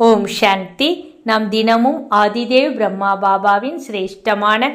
ஓம் சாந்தி. நாம் தினமும் ஆதிதேவ் பிரம்மா பாபாவின் சிரேஷ்டமான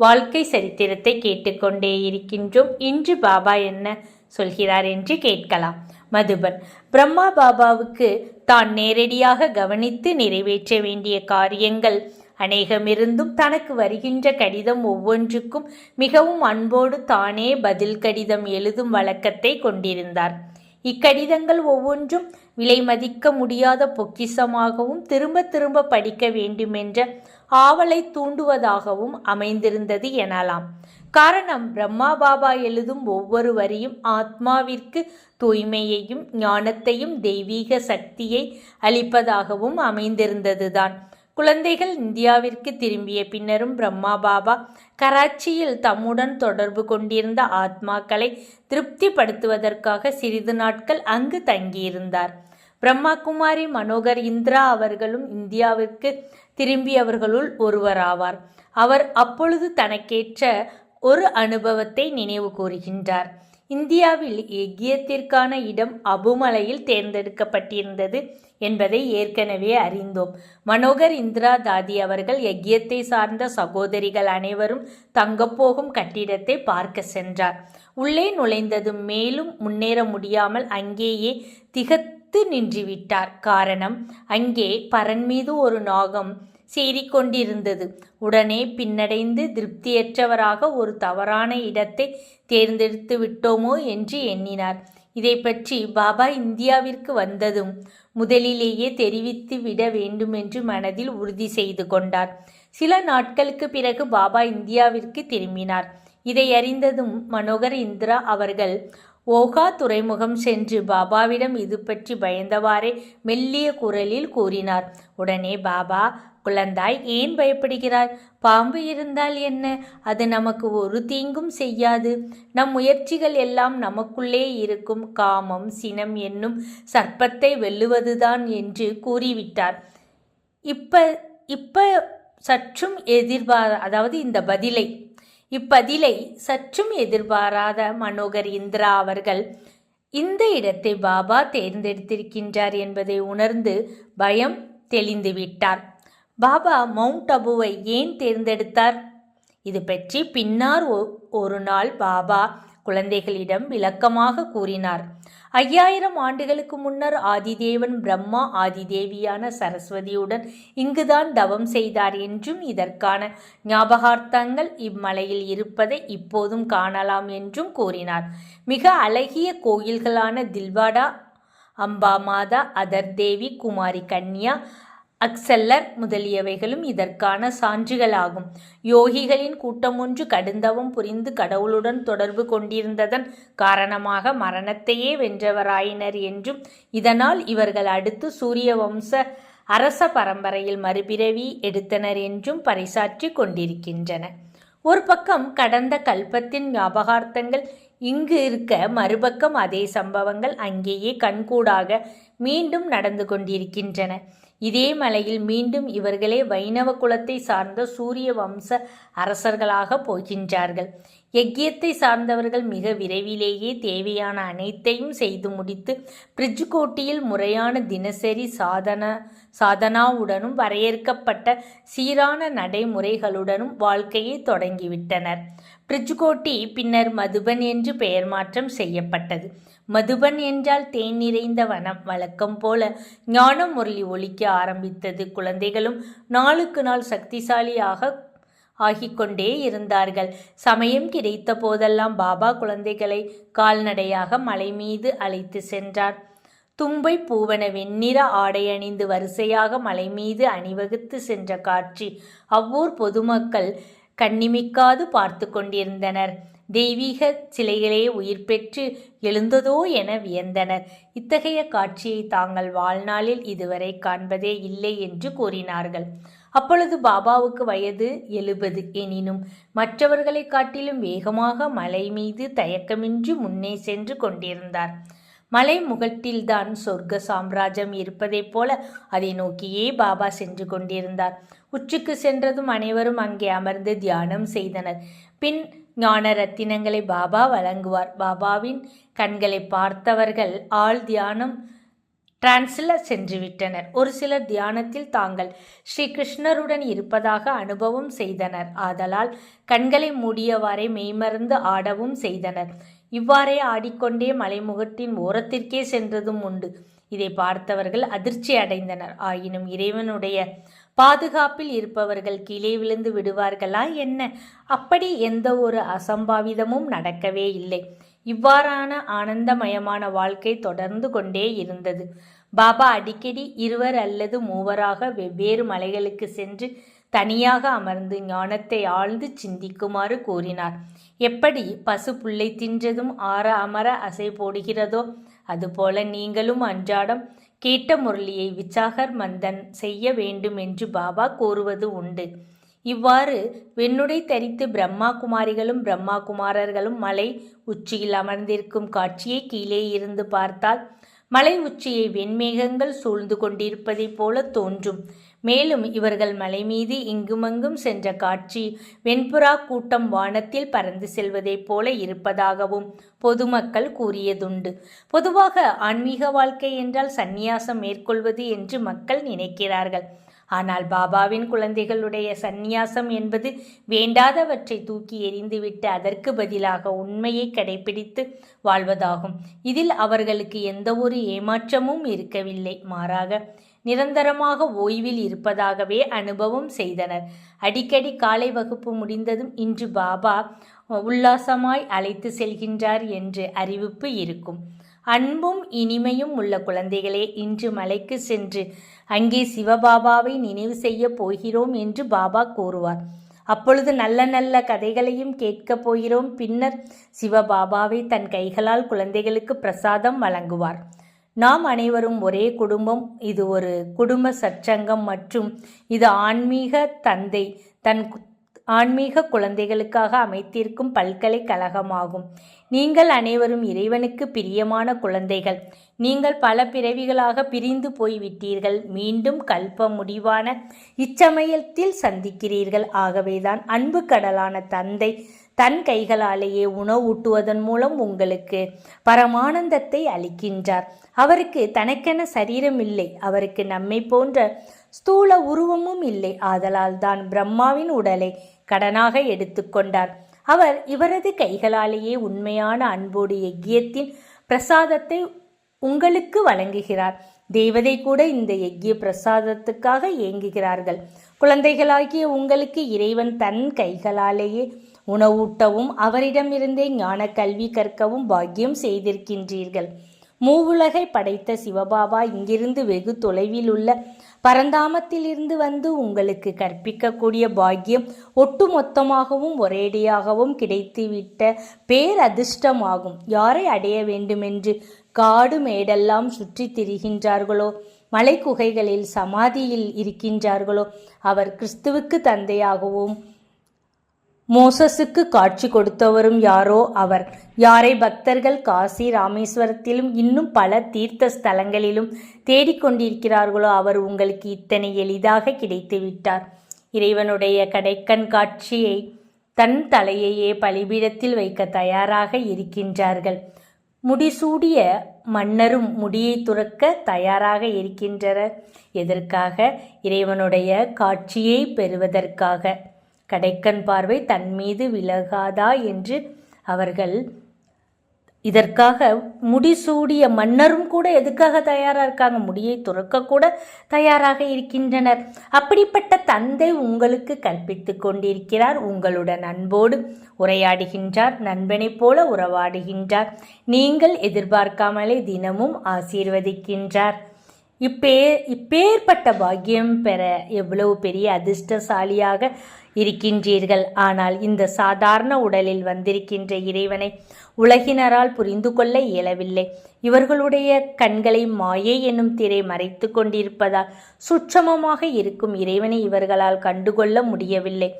வாழ்க்கை சரித்திரத்தை கேட்டுக்கொண்டே இருக்கின்றோம். இன்று பாபா என்ன சொல்கிறார் என்று கேட்கலாம். மதுபன் பிரம்மா பாபாவுக்கு தான் நேரடியாக கவனித்து நிறைவேற்ற வேண்டிய காரியங்கள் அநேகமிருந்தும் தனக்கு வருகின்ற கடிதம் ஒவ்வொன்றுக்கும் மிகவும் அன்போடு தானே பதில் கடிதம் எழுதும் வழக்கத்தை கொண்டிருந்தார். இக்கடிதங்கள் ஒவ்வொன்றும் விலை மதிக்க முடியாத பொக்கிஷமாகவும் திரும்ப திரும்ப படிக்க வேண்டுமென்ற ஆவலை தூண்டுவதாகவும் அமைந்திருந்தது எனலாம். காரணம் பிரம்மா பாபா எழுதும் ஒவ்வொரு வரியும் ஆத்மாவிற்கு தூய்மையையும் ஞானத்தையும் தெய்வீக சக்தியை அளிப்பதாகவும் அமைந்திருந்ததுதான். குழந்தைகள் இந்தியாவிற்கு திரும்பிய பின்னரும் பிரம்மா பாபா கராச்சியில் தம்முடன் தொடர்பு கொண்டிருந்த ஆத்மாக்களை திருப்திப்படுத்துவதற்காக சிறிது நாட்கள் அங்கு தங்கியிருந்தார். பிரம்மா குமாரி மனோகர் இந்திரா அவர்களும் இந்தியாவிற்கு திரும்பியவர்களுள் ஒருவராவார். அவர் அப்பொழுது தனக்கேற்ற ஒரு அனுபவத்தை நினைவு கூறுகின்றார். இந்தியாவில் எக்கியத்திற்கான இடம் அபுமலையில் தேர்ந்தெடுக்கப்பட்டிருந்தது என்பதை ஏற்கனவே அறிந்தோம். மனோகர் இந்திரா தாதி அவர்கள் யக்கியத்தை சார்ந்த சகோதரிகள் அனைவரும் தங்கப்போகும் கட்டிடத்தை பார்க்க சென்றார். உள்ளே நுழைந்ததும் மேலும் முன்னேற முடியாமல் அங்கேயே திகத்து நின்றுவிட்டார். காரணம் அங்கே பரன் மீது ஒரு நாகம் சேரிக்கொண்டிருந்தது. உடனே பின்னடைந்து திருப்தியற்றவராக ஒரு தவறான இடத்தை தேர்ந்தெடுத்து விட்டோமோ என்று எண்ணினார். இதை பற்றி பாபா இந்தியாவிற்கு வந்ததும் முதலிலேயே தெரிவித்து விட வேண்டுமென்று மனதில் உறுதி செய்து கொண்டார். சில நாட்களுக்கு பிறகு பாபா இந்தியாவிற்கு திரும்பினார். இதை அறிந்ததும் மனோகர் இந்திரா அவர்கள் ஓகா துறைமுகம் சென்று பாபாவிடம் இது பற்றி பயந்தவாறே மெல்லிய குரலில் கூறினார். உடனே பாபா குழந்தாய் ஏன் பயப்படுகிறாய்? பாம்பு இருந்தால் என்ன? அது நமக்கு ஒரு தீங்கும் செய்யாது. நம் முயற்சிகள் எல்லாம் நமக்குள்ளே இருக்கும். காமம் சினம் என்னும் சர்ப்பத்தை வெல்லுவதுதான் என்று கூறிவிட்டார். இப்ப இப்ப சற்றும் எதிர்பார அதாவது இந்த பதிலை இப்பதிலை சற்றும் எதிர்பாராத மனோகர் இந்திரா அவர்கள் இந்த இடத்தை பாபா தேர்ந்தெடுத்திருக்கின்றார் என்பதை உணர்ந்து பயம் தெளிந்துவிட்டார். பாபா மவுண்ட் அபுவை ஏன் தேர்ந்தெடுத்தார்? இது பற்றி பின்னார் ஒரு நாள் பாபா குழந்தைகளிடம் விளக்கமாக கூறினார். ஐயாயிரம் ஆண்டுகளுக்கு முன்னர் ஆதிதேவன் பிரம்மா ஆதிதேவியான சரஸ்வதியுடன் இங்குதான் தவம் செய்தார் என்றும் இதற்கான ஞாபகார்த்தங்கள் இம்மலையில் இருப்பதை இப்போதும் காணலாம் என்றும் கூறினார். மிக அழகிய கோயில்களான தில்வாடா அம்பா மாதா அதர் தேவி குமாரி கன்யா அக்செல்லர் முதலியவைகளும் இதற்கான சான்றுகளாகும். யோகிகளின் கூட்டம் ஒன்று கடுந்தவம் புரிந்து கடவுளுடன் தொடர்பு கொண்டிருந்ததன் காரணமாக மரணத்தையே வென்றவராயினர் என்றும் இதனால் இவர்கள் அடுத்து சூரிய வம்ச அரச பரம்பரையில் மறுபிறவி எடுத்தனர் என்றும் பறைசாற்றி கொண்டிருக்கின்றன. ஒரு பக்கம் கடந்த கல்பத்தின் ஞாபகார்த்தங்கள் இங்கு இருக்க மறுபக்கம் அதே சம்பவங்கள் அங்கேயே கண்கூடாக மீண்டும் நடந்து கொண்டிருக்கின்றன. இதே மலையில் மீண்டும் இவர்களே வைணவ குலத்தை சார்ந்த சூரிய வம்ச அரசர்களாக போகின்றார்கள். யக்கியத்தை சார்ந்தவர்கள் மிக விரைவிலேயே தேவையான அனைத்தையும் செய்து முடித்து பிரிட்ஜ்கோட்டியில் முறையான தினசரி சாதன சாதனாவுடனும் வரையறுக்கப்பட்ட சீரான நடைமுறைகளுடனும் வாழ்க்கையை தொடங்கிவிட்டனர். பிரிட்ஜ்கோட்டி பின்னர் மதுபன் என்று பெயர் மாற்றம் செய்யப்பட்டது. மதுபன் என்றால் தேன் நிறைந்த வனம் வழக்கம் போல ஞான முரளி ஒழிக்க ஆரம்பித்தது. குழந்தைகளும் நாளுக்கு நாள் சக்திசாலியாக ஆகிக்கொண்டே இருந்தார்கள். சமயம் கிடைத்த போதெல்லாம் பாபா குழந்தைகளை கால்நடையாக மலை மீது அழைத்து சென்றார். தும்பை பூவன வெண்ணிற ஆடை அணிந்து வரிசையாக மலை மீது அணிவகுத்து சென்ற காட்சி. அவ்வூர் பொதுமக்கள் கண்ணிமிக்காது பார்த்து கொண்டிருந்தனர். தெய்வீக சிலைகளே உயிர் பெற்று எழுந்ததோ என வியந்தனர். இத்தகைய காட்சியை தாங்கள் வாழ்நாளில் இதுவரை காண்பதே இல்லை என்று கூறினார்கள். அப்பொழுது பாபாவுக்கு வயது எழுபது எனினும் மற்றவர்களை காட்டிலும் வேகமாக மலை மீது தயக்கமின்றி முன்னே சென்று கொண்டிருந்தார். மலை முகட்டில்தான் சொர்க்க சாம்ராஜ்யம் இருப்பதைப் போல அதை நோக்கியே பாபா சென்று கொண்டிருந்தார். உச்சிக்கு சென்றதும் அனைவரும் அங்கே அமர்ந்து தியானம் செய்தனர். பின் ஞான ரத்தினங்களை பாபா வழங்குவார். பாபாவின் கண்களை பார்த்தவர்கள் ஆள் தியானம் டிரான்ஸில் சென்று விட்டனர் ஒரு சிலர் தியானத்தில் தாங்கள் ஸ்ரீ கிருஷ்ணருடன் இருப்பதாக அனுபவம் செய்தனர். ஆதலால் கண்களை மூடியவாறே மெய்மறந்து ஆடவும் செய்தனர். இவ்வாறே ஆடிக்கொண்டே மலைமுகட்டின் ஓரத்திற்கே சென்றதும் உண்டு. இதை பார்த்தவர்கள் அதிர்ச்சி அடைந்தனர் ஆயினும் இறைவனுடைய பாதுகாப்பில் இருப்பவர்கள் கீழே விழுந்து விடுவார்களா என்ன? அப்படி எந்த ஒரு அசம்பாவிதமும் நடக்கவே இல்லை. இவ்வாறான ஆனந்தமயமான வாழ்க்கை தொடர்ந்து கொண்டே இருந்தது. பாபா அடிக்கடி இருவர் அல்லது மூவராக வெவ்வேறு மலைகளுக்கு சென்று தனியாக அமர்ந்து ஞானத்தை ஆழ்ந்து சிந்திக்குமாறு கூறினார். எப்படி பசு புல்லை தின்றதும் ஆற அமர அசை போடுகிறதோ அதுபோல நீங்களும் அன்றாடம் கேட்ட முரளியை விச்சாகர் மந்தன் செய்ய வேண்டும் என்று பாபா கூறுவது உண்டு. இவ்வாறு வெண்ணுடை தரித்து பிரம்மா குமாரிகளும் பிரம்மா குமாரர்களும் மலை உச்சியில் அமர்ந்திருக்கும் காட்சியை கீழே இருந்து பார்த்தால் மலை உச்சியை வெண்மேகங்கள் சூழ்ந்து கொண்டிருப்பதைப் போல தோன்றும். மேலும் இவர்கள் மலை மீது இங்குமங்கும் சென்ற காட்சி வெண்புறா கூட்டம் வானத்தில் பறந்து செல்வதைப் போல இருப்பதாகவும் பொதுமக்கள் கூறியதுண்டு. பொதுவாக ஆன்மீக வாழ்க்கை என்றால் சந்நியாசம் மேற்கொள்வது என்று மக்கள் நினைக்கிறார்கள். ஆனால் பாபாவின் குழந்தைகளுடைய சந்நியாசம் என்பது வேண்டாதவற்றை தூக்கி எறிந்துவிட்டு அதற்கு பதிலாக உண்மையை கடைபிடித்து வாழ்வதாகும். இதில் அவர்களுக்கு எந்த ஒரு ஏமாற்றமும் இருக்கவில்லை. மாறாக நிரந்தரமாக ஓய்வில் இருப்பதாகவே அனுபவம் செய்தனர். அடிக்கடி காலை வகுப்பு முடிந்ததும் இன்று பாபா உல்லாசமாய் அழைத்து செல்கின்றார் என்று அறிவிப்பு இருக்கும். அன்பும் இனிமையும் உள்ள குழந்தைகளே இன்று மலைக்கு சென்று அங்கே சிவபாபாவை நினைவு செய்ய போகிறோம் என்று பாபா கூறுவார். அப்பொழுது நல்ல நல்ல கதைகளையும் கேட்கப் போகிறோம். பின்னர் சிவபாபாவை தன் கைகளால் குழந்தைகளுக்கு பிரசாதம் வழங்குவார். நாம் அனைவரும் ஒரே குடும்பம். இது ஒரு குடும்ப சச்சங்கம் மற்றும் இது ஆன்மீக தந்தை. தன் ஆன்மீக குழந்தைகளுக்காக அமைத்திருக்கும் பல்கலைக்கழகமாகும். நீங்கள் அனைவரும் இறைவனுக்கு பிரியமான குழந்தைகள். நீங்கள் பல பிறவிகளாக பிரிந்து போய்விட்டீர்கள். மீண்டும் கல்ப முடிவான இச்சமயத்தில் சந்திக்கிறீர்கள். ஆகவேதான் அன்பு கடலான தந்தை தன் கைகளாலேயே உணவூட்டுவதன் மூலம் உங்களுக்கு பரமானந்தத்தை அளிக்கின்றார். அவருக்கு தனக்கென சரீரம் இல்லை. அவருக்கு நம்மை போன்ற ஸ்தூல உருவமும் இல்லை. ஆதலால் தான் பிரம்மாவின் உடலை கடனாக எடுத்துக்கொண்டார் அவர் இவரது கைகளாலேயே உண்மையான அன்போடு யக்கியத்தின் பிரசாதத்தை உங்களுக்கு வழங்குகிறார். தேவதை கூட இந்த யக்கிய பிரசாதத்துக்காக ஏங்குகிறார்கள். குழந்தைகளாகிய உங்களுக்கு இறைவன் தன் கைகளாலேயே உணவூட்டவும் அவரிடமிருந்தே ஞான கல்வி கற்கவும் பாக்கியம் செய்திருக்கின்றீர்கள். மூவுலகை படைத்த சிவபாபா இங்கிருந்து வெகு தொலைவில் உள்ள பரந்தாமத்திலிருந்து வந்து உங்களுக்கு கற்பிக்கக்கூடிய பாக்கியம் ஒட்டுமொத்தமாகவும் ஒரேடியாகவும் கிடைத்துவிட்ட பேரதிர்ஷ்டமாகும். யாரை அடைய வேண்டுமென்று காடு மேடெல்லாம் சுற்றி திரிகின்றார்களோ? மலை குகைகளில் சமாதியில் இருக்கின்றார்களோ? அவர் கிறிஸ்துவுக்கு தந்தையாகவும் மோசஸுக்கு காட்சி கொடுத்தவரும் யாரோ அவர். யாரை பக்தர்கள் காசி ராமேஸ்வரத்திலும் இன்னும் பல தீர்த்த ஸ்தலங்களிலும் தேடிக்கொண்டிருக்கிறார்களோ அவர் உங்களுக்கு இத்தனை எளிதாக கிடைத்து விட்டார். இறைவனுடைய கடைக்கண் காட்சியை தன் தலையையே பலிபீடத்தில் வைக்க தயாராக இருக்கின்றார்கள். முடிசூடிய மன்னரும் முடியை துறக்க தயாராக இருக்கின்றனர். எதற்காக? இறைவனுடைய காட்சியை பெறுவதற்காக. கடைக்கண் பார்வை தன் மீது விலகாதா என்று அவர்கள் இதற்காக முடிசூடிய மன்னரும் கூட எதுக்காக தயாராக இருக்காங்க? முடியை துறக்கக்கூட தயாராக இருக்கின்றனர். அப்படிப்பட்ட தந்தை உங்களுக்கு கற்பித்து கொண்டிருக்கிறார். உங்களுடன் அன்போடு உரையாடுகின்றார். நண்பனைப் போல உறவாடுகின்றார். நீங்கள் எதிர்பார்க்காமலே தினமும் ஆசீர்வதிக்கின்றார். இப்பே இப்பேற்பட்ட பாக்கியம் பெற எவ்வளவு பெரிய அதிர்ஷ்டசாலியாக இருக்கின்றீர்கள். ஆனால் இந்த சாதாரண உடலில் வந்திருக்கின்ற இறைவனை உலகினரால் புரிந்து கொள்ள இயலவில்லை. இவர்களுடைய கண்களை மாயை என்னும் திரை மறைத்து கொண்டிருப்பதால் சுட்சமமாக இருக்கும் இறைவனை இவர்களால் கண்டுகொள்ள முடியவில்லை.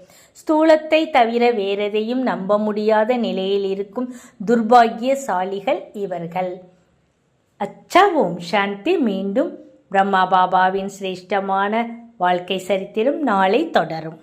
ஸ்தூலத்தை தவிர வேறெதையும் நம்ப முடியாத நிலையில் இருக்கும் துர்பாகியசாலிகள் இவர்கள். அச்சா ஓம் சாந்தி. மீண்டும் பிரம்மா பாபாவின் சிரேஷ்டமான வாழ்க்கை சரித்திரம் நாளை தொடரும்.